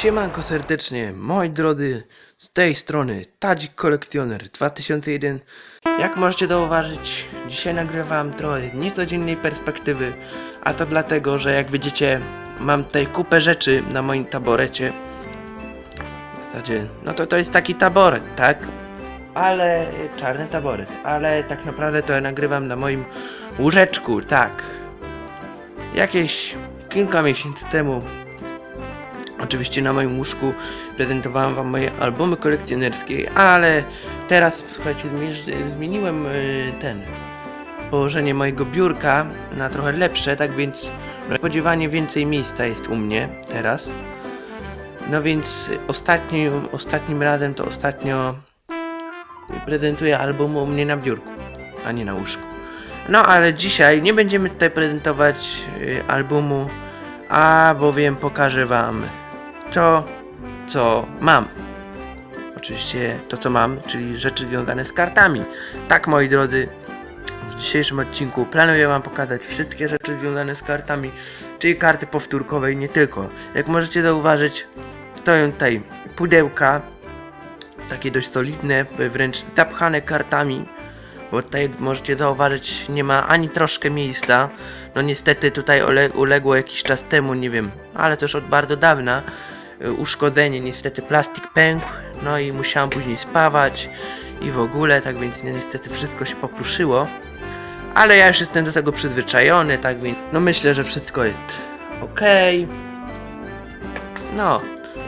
Siemanko serdecznie, moi drodzy, z tej strony Tadzik Kolekcjoner 2001. Jak możecie zauważyć, dzisiaj nagrywam trochę niecodziennej perspektywy, a to dlatego, że jak widzicie, mam tutaj kupę rzeczy na moim taborecie. W zasadzie, no to to jest taki taboret, tak? Ale, czarny taboret, ale tak naprawdę to ja nagrywam na moim łóżeczku, tak. Jakieś kilka miesięcy temu Oczywiście na moim łóżku prezentowałem wam moje albumy kolekcjonerskie, ale teraz, słuchajcie, zmieniłem y, ten położenie mojego biurka na trochę lepsze, tak więc spodziewanie więcej miejsca jest u mnie teraz. No więc ostatnim, ostatnim razem to ostatnio prezentuję album u mnie na biurku, a nie na łóżku. No ale dzisiaj nie będziemy tutaj prezentować y, albumu, a bowiem pokażę wam to, co mam. Oczywiście to, co mam, czyli rzeczy związane z kartami. Tak, moi drodzy, w dzisiejszym odcinku planuję Wam pokazać wszystkie rzeczy związane z kartami, czyli karty powtórkowe i nie tylko. Jak możecie zauważyć, stoją tutaj pudełka, takie dość solidne, wręcz zapchane kartami. Bo tutaj jak możecie zauważyć nie ma ani troszkę miejsca. No niestety tutaj uległo jakiś czas temu, nie wiem, ale już od bardzo dawna uszkodzenie, niestety plastik pękł, no i musiałem później spawać i w ogóle, tak więc ni- niestety wszystko się popruszyło. Ale ja już jestem do tego przyzwyczajony, tak więc no myślę, że wszystko jest ok. No,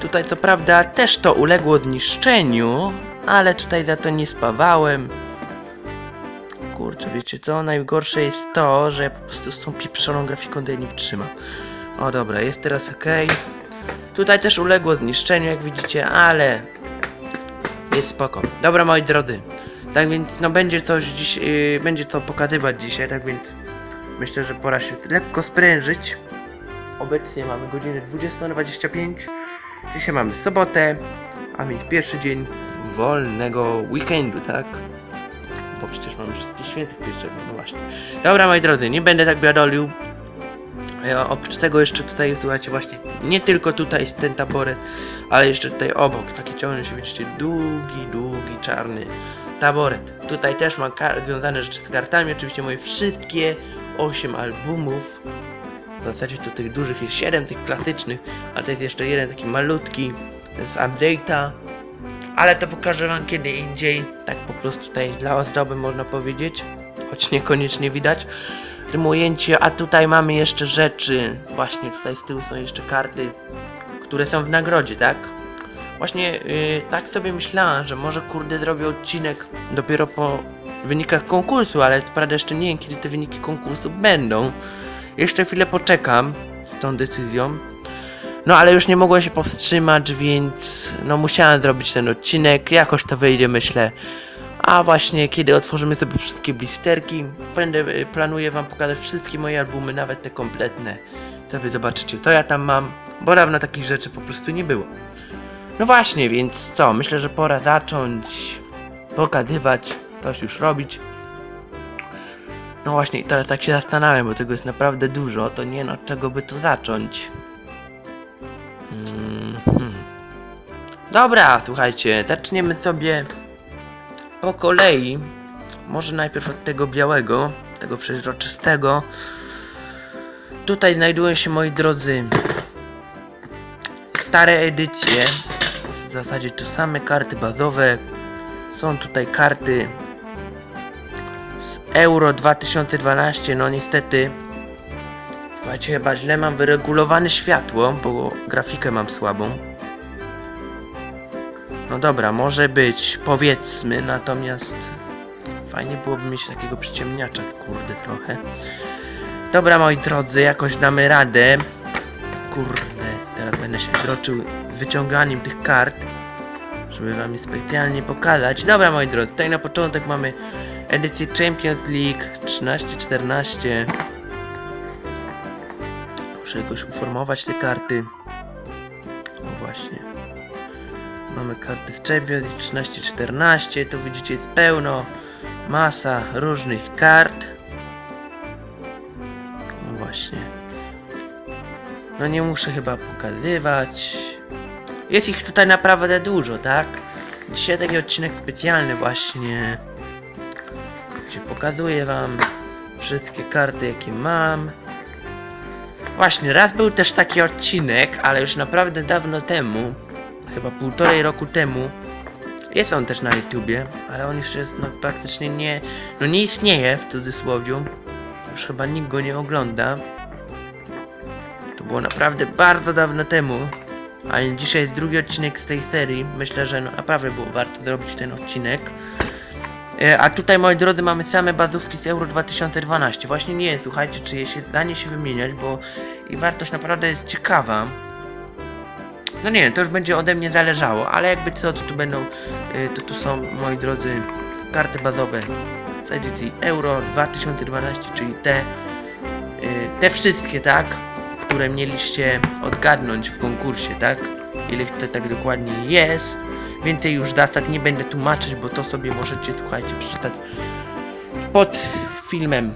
tutaj co prawda też to uległo zniszczeniu, ale tutaj za to nie spawałem. Kurczę, wiecie co? Najgorsze jest to, że ja po prostu z tą pieprzoną grafiką tutaj nie wytrzymam. O dobra, jest teraz ok. Tutaj też uległo zniszczeniu, jak widzicie, ale jest spoko. Dobra, moi drodzy. Tak więc, no będzie coś dziś, yy, będzie to pokazywać dzisiaj, tak więc myślę, że pora się lekko sprężyć. Obecnie mamy godzinę 20.25. Dzisiaj mamy sobotę, a więc pierwszy dzień wolnego weekendu, tak? Bo przecież mamy wszystkie święty pierwszego, no właśnie. Dobra, moi drodzy, nie będę tak biadolił. Ja, oprócz tego jeszcze tutaj, słuchajcie, właśnie nie tylko tutaj jest ten taboret, ale jeszcze tutaj obok, taki ciągnie się, widzicie, długi, długi, czarny taboret. Tutaj też mam związane rzeczy z kartami, oczywiście moje wszystkie 8 albumów. W zasadzie to tych dużych jest 7, tych klasycznych, ale to jest jeszcze jeden taki malutki z update'a. Ale to pokażę wam kiedy indziej, tak po prostu tutaj dla ozdoby można powiedzieć, choć niekoniecznie widać tym ujęciu, a tutaj mamy jeszcze rzeczy, właśnie tutaj z tyłu są jeszcze karty, które są w nagrodzie, tak? Właśnie yy, tak sobie myślałem, że może kurde zrobię odcinek dopiero po wynikach konkursu, ale prawda jeszcze nie wiem kiedy te wyniki konkursu będą. Jeszcze chwilę poczekam z tą decyzją. No ale już nie mogłem się powstrzymać, więc no musiałem zrobić ten odcinek. Jakoś to wyjdzie, myślę. A właśnie kiedy otworzymy sobie wszystkie blisterki, będę y, planuję wam pokazać wszystkie moje albumy, nawet te kompletne. Wy zobaczycie, to ja tam mam, bo dawno takich rzeczy po prostu nie było. No właśnie, więc co? Myślę, że pora zacząć pokazywać, coś już robić. No właśnie, teraz tak się zastanawiam, bo tego jest naprawdę dużo, to nie no, czego by to zacząć. Mhm. Dobra, słuchajcie, zaczniemy sobie po kolei. Może najpierw od tego białego, tego przeźroczystego. Tutaj znajdują się, moi drodzy, stare edycje. W zasadzie to same karty bazowe. Są tutaj karty z Euro 2012. No niestety, słuchajcie, chyba źle mam wyregulowane światło, bo grafikę mam słabą. No dobra, może być, powiedzmy, natomiast fajnie byłoby mieć takiego przyciemniacza, kurde, trochę. Dobra, moi drodzy, jakoś damy radę. Kurde, teraz będę się droczył wyciąganiem tych kart, żeby wam je specjalnie pokazać. Dobra, moi drodzy, tutaj na początek mamy edycję Champions League 13-14. Muszę jakoś uformować te karty. O właśnie. Mamy karty z Champions League 13-14. Tu widzicie jest pełno. Masa różnych kart. No właśnie. No nie muszę chyba pokazywać. Jest ich tutaj naprawdę dużo, tak? Dzisiaj taki odcinek specjalny właśnie. Gdzie pokazuję wam wszystkie karty jakie mam. Właśnie, raz był też taki odcinek, ale już naprawdę dawno temu, chyba półtorej roku temu. Jest on też na YouTubie, ale on już jest no, praktycznie nie, no nie istnieje w cudzysłowie. Już chyba nikt go nie ogląda. To było naprawdę bardzo dawno temu. A dzisiaj jest drugi odcinek z tej serii. Myślę, że no, naprawdę było warto zrobić ten odcinek. E, A tutaj, moi drodzy, mamy same bazówki z Euro 2012. Właśnie nie słuchajcie, czy je się da nie się wymieniać, bo ich wartość naprawdę jest ciekawa. No nie wiem, to już będzie ode mnie zależało, ale jakby co, to tu będą, y, to tu są, moi drodzy, karty bazowe z edycji Euro 2012, czyli te, y, te wszystkie, tak, które mieliście odgadnąć w konkursie, tak, ile to tak dokładnie jest. Więcej już zasad nie będę tłumaczyć, bo to sobie możecie, słuchajcie, przeczytać pod filmem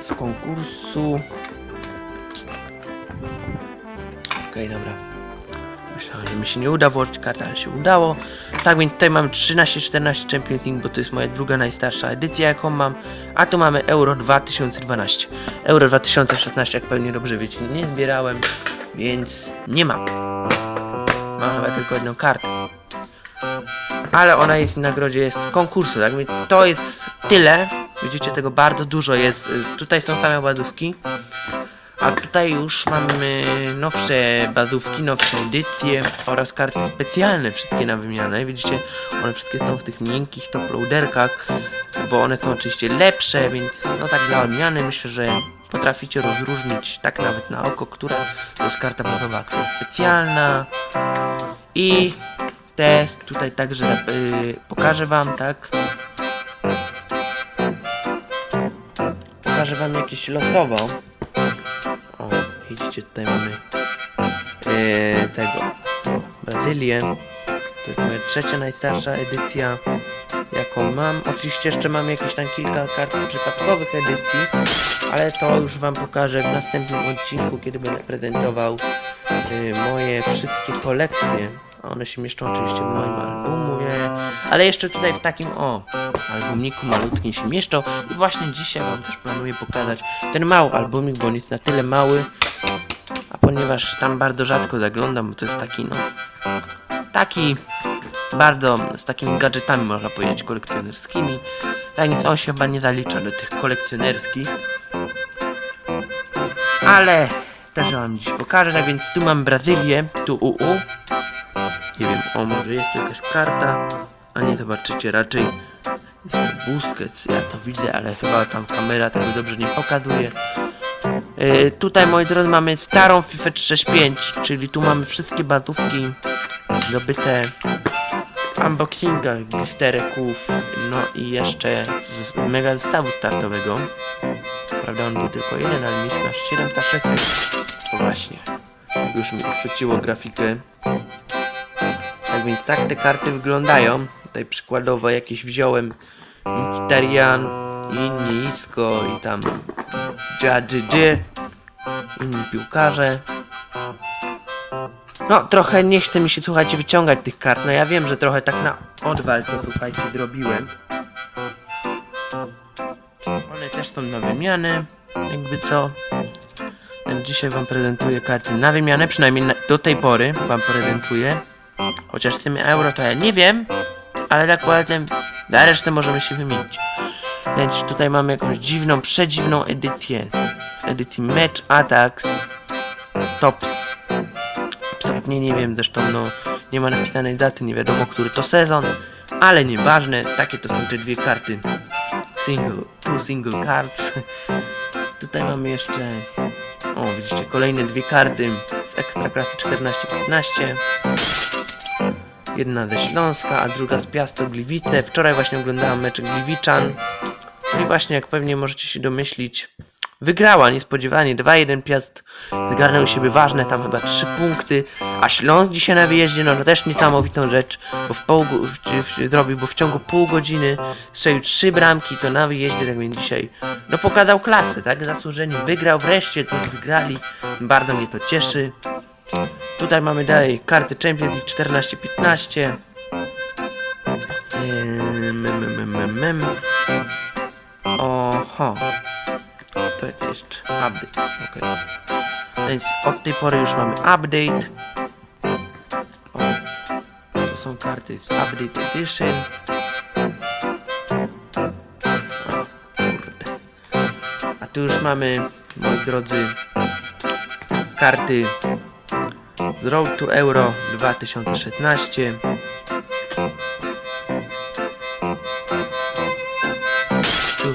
z konkursu. Okej, dobra. Myślałem, że mi się nie uda włożyć karty, ale się udało. Tak więc tutaj mam 13-14 Champions League, bo to jest moja druga najstarsza edycja, jaką mam. A tu mamy Euro 2012. Euro 2016, jak pewnie dobrze wiecie, nie zbierałem, więc nie mam. Mam chyba tylko jedną kartę. Ale ona jest w nagrodzie jest z konkursu, tak więc to jest tyle. Widzicie, tego bardzo dużo jest. Tutaj są same bazówki. A tutaj już mamy nowsze bazówki, nowsze edycje oraz karty specjalne, wszystkie na wymianę. Widzicie, one wszystkie są w tych miękkich top loaderkach, bo one są oczywiście lepsze, więc no tak dla odmiany myślę, że potraficie rozróżnić tak nawet na oko, która to jest karta bazowa, która jest specjalna. I te tutaj także y, pokażę wam, tak? Pokażę wam jakieś losowo. Widzicie, tutaj mamy e, tego Brazylię. To jest moja trzecia najstarsza edycja, jaką mam. Oczywiście jeszcze mam jakieś tam kilka kart przypadkowych edycji, ale to już wam pokażę w następnym odcinku, kiedy będę prezentował e, moje wszystkie kolekcje. One się mieszczą oczywiście w moim albumie, ale jeszcze tutaj w takim o albumniku malutkim się mieszczą i właśnie dzisiaj wam też planuję pokazać ten mały albumik, bo on jest na tyle mały, a ponieważ tam bardzo rzadko zaglądam, bo to jest taki no taki bardzo z takimi gadżetami można powiedzieć kolekcjonerskimi, tak więc on się chyba nie zalicza do tych kolekcjonerskich, ale też wam dziś pokażę, tak więc tu mam Brazylię, tu UU, nie wiem, o może jest tu jakaś karta, a nie zobaczycie raczej. Jest to Busquets, ja to widzę, ale chyba tam kamera tego dobrze nie pokazuje. Yy, tutaj moi drodzy mamy starą FIFA 35, czyli tu mamy wszystkie bazówki zdobyte w unboxingach, blistereków, no i jeszcze z mega zestawu startowego. Prawda, on był tylko jeden, ale mieliśmy aż 7 taszetek. O właśnie, już mi uchwyciło grafikę. Tak więc tak te karty wyglądają. Tutaj przykładowo jakieś wziąłem Mkhitaryan, inni Isco i tam Jadży, inni piłkarze. No, trochę nie chce mi się, słuchajcie, wyciągać tych kart. No ja wiem, że trochę tak na odwal to, słuchajcie, zrobiłem. One też są na wymianę, jakby co. Dzisiaj wam prezentuję karty na wymianę, przynajmniej na, do tej pory wam prezentuję. Chociaż z tym euro to ja nie wiem, ale tak powiedzmy, na resztę możemy się wymienić. Tutaj mamy jakąś dziwną, przedziwną edycję. Z edycji Match Attacks Tops. Absolutnie nie wiem, zresztą no nie ma napisanej daty, nie wiadomo który to sezon, ale nieważne, takie to są te dwie karty. Single, two single cards. Tutaj mamy jeszcze, o widzicie, kolejne dwie karty z Ekstraklasy 14-15. Jedna ze Śląska, a druga z Piasto Gliwice. Wczoraj właśnie oglądałem mecz Gliwiczan. No i właśnie, jak pewnie możecie się domyślić, wygrała niespodziewanie 2-1 Piast zgarnął siebie ważne tam chyba 3 punkty, a Śląsk dzisiaj na wyjeździe, no to też niesamowitą rzecz, bo w pół, w, w, bo w ciągu pół godziny strzelił 3 bramki, to na wyjeździe, tak więc dzisiaj no pokazał klasę, tak, zasłużenie, wygrał wreszcie, to wygrali, bardzo mnie to cieszy. Tutaj mamy dalej karty Champions League 14-15. Ym, Oho. To jest jeszcze update. ok. Więc od tej pory już mamy update. O. To są karty z Update Edition. Kurde. A tu już mamy, moi drodzy, karty z Road to Euro 2016.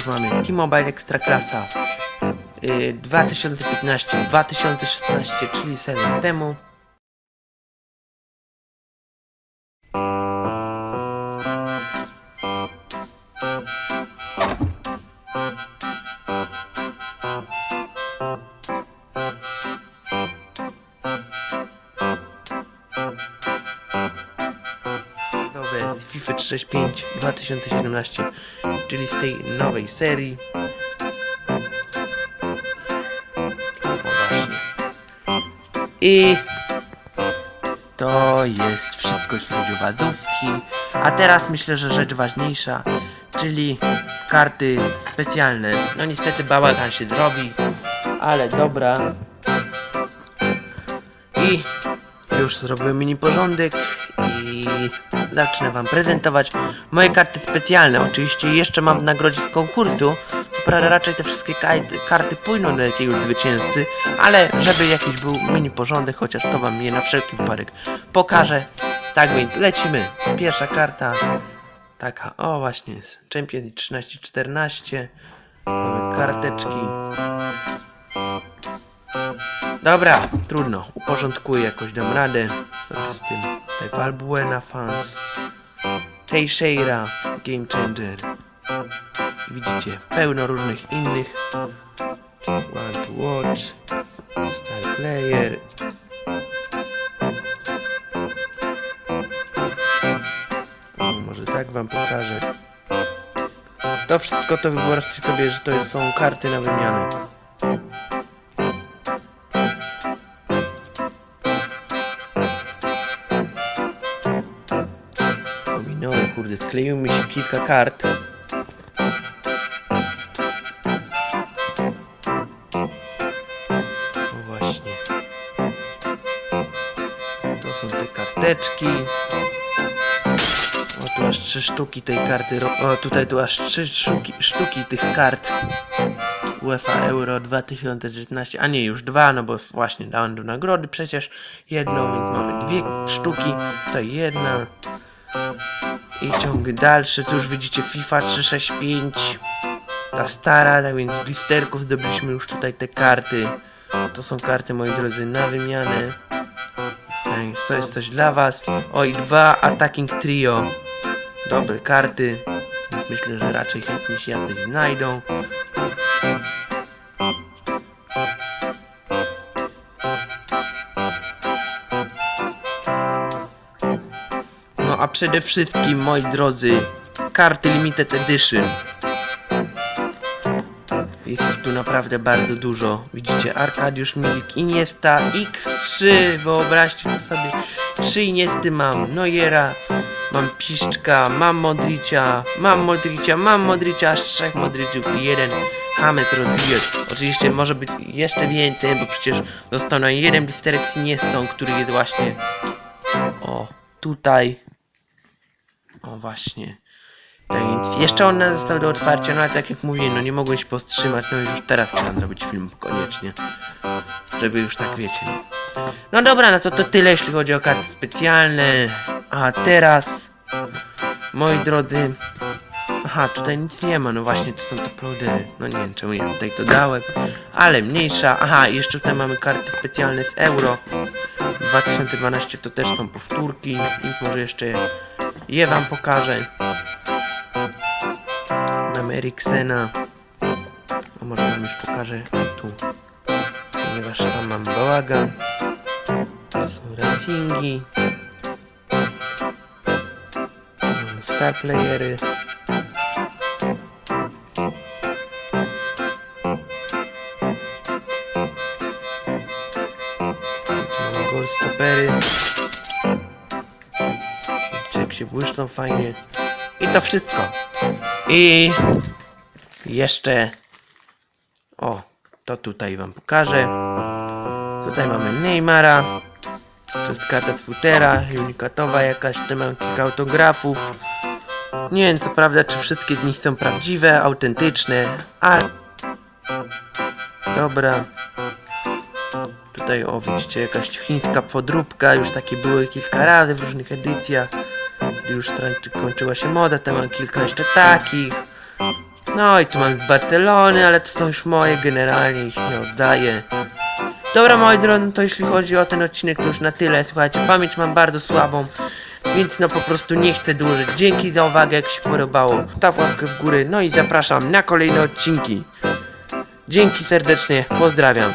już mamy T-Mobile Ekstraklasa y, 2015-2016, czyli sezon temu. z FIFA 365 2017, czyli z tej nowej serii. O właśnie. I to jest wszystko, jeśli chodzi o. A teraz myślę, że rzecz ważniejsza, czyli karty specjalne. No niestety bałagan się zrobi, ale dobra. I już zrobiłem mini porządek i zacznę wam prezentować moje karty specjalne. Oczywiście jeszcze mam w nagrodzie z konkursu. Prawda raczej te wszystkie karty pójdą do jakiegoś zwycięzcy, ale żeby jakiś był mini porządek, chociaż to wam je na wszelki wypadek pokażę. Tak więc lecimy. Pierwsza karta. Taka, o właśnie, Champion 13-14. Mamy karteczki. Dobra, trudno. Uporządkuję jakoś, dam radę sobie z tym. Valbuena Fans. Teixeira Game Changer. Widzicie, pełno różnych innych. One to Watch. Style Player. Może tak wam pokażę. To wszystko to wyobraźcie sobie, że to są karty na wymianę. Kurde, skleiły mi się kilka kart. O właśnie. To są te karteczki. O, tu aż trzy sztuki tej karty. O, tutaj tu aż trzy sztuki, sztuki tych kart. UEFA Euro 2019, a nie już dwa, no bo właśnie dałem do nagrody przecież jedną, więc mamy dwie sztuki, tutaj jedna i ciąg dalszy, tu już widzicie FIFA 365, ta stara, tak więc z blisterków zdobyliśmy już tutaj te karty, to są karty moi drodzy na wymianę, tak to jest coś dla was, o i dwa Attacking Trio, dobre karty, myślę, że raczej chętnie się jakoś znajdą. A przede wszystkim, moi drodzy, karty Limited Edition. Jest ich tu naprawdę bardzo dużo. Widzicie, Arkadiusz Milik, Iniesta, X3, wyobraźcie sobie. Trzy Iniesty mam, Nojera, mam Piszczka, mam Modricia, mam Modricia, mam Modricia, aż trzech Modriciów i jeden James Rodriguez. Oczywiście może być jeszcze więcej, bo przecież został na jeden blisterek z który jest właśnie o, tutaj. O, właśnie. Tak więc jeszcze on został do otwarcia, no ale tak jak mówię, no nie mogłem się powstrzymać, no i już teraz trzeba zrobić film koniecznie. Żeby już tak wiecie. No, no dobra, no to to tyle jeśli chodzi o karty specjalne. A teraz, moi drodzy, aha, tutaj nic nie ma, no właśnie, to są te plodery. No nie wiem, czemu ja tutaj to dałem, ale mniejsza. Aha, i jeszcze tutaj mamy karty specjalne z euro. 2012 to też są powtórki, więc może jeszcze je wam pokażę. Mamy Eriksena. A może wam już pokażę tu. Ponieważ tam mam bałagan. To są ratingi. Mamy star playery. Mamy goal stopery. Błyszczą fajnie. I to wszystko. I jeszcze o, to tutaj wam pokażę. Tutaj mamy Neymara. To jest karta z unikatowa jakaś, tutaj mam kilka autografów. Nie wiem co prawda, czy wszystkie z nich są prawdziwe, autentyczne, a... Dobra. Tutaj o, widzicie, jakaś chińska podróbka, już takie były kilka razy w różnych edycjach. Gdy już kończyła się moda, tam mam kilka jeszcze takich. No i tu mam Barcelony, ale to są już moje generalnie, ich nie oddaję. Dobra moi drodzy, to jeśli chodzi o ten odcinek to już na tyle. Słuchajcie, pamięć mam bardzo słabą, więc no po prostu nie chcę dłużyć. Dzięki za uwagę, jak się podobało. Staw łapkę w górę, no i zapraszam na kolejne odcinki. Dzięki serdecznie, pozdrawiam.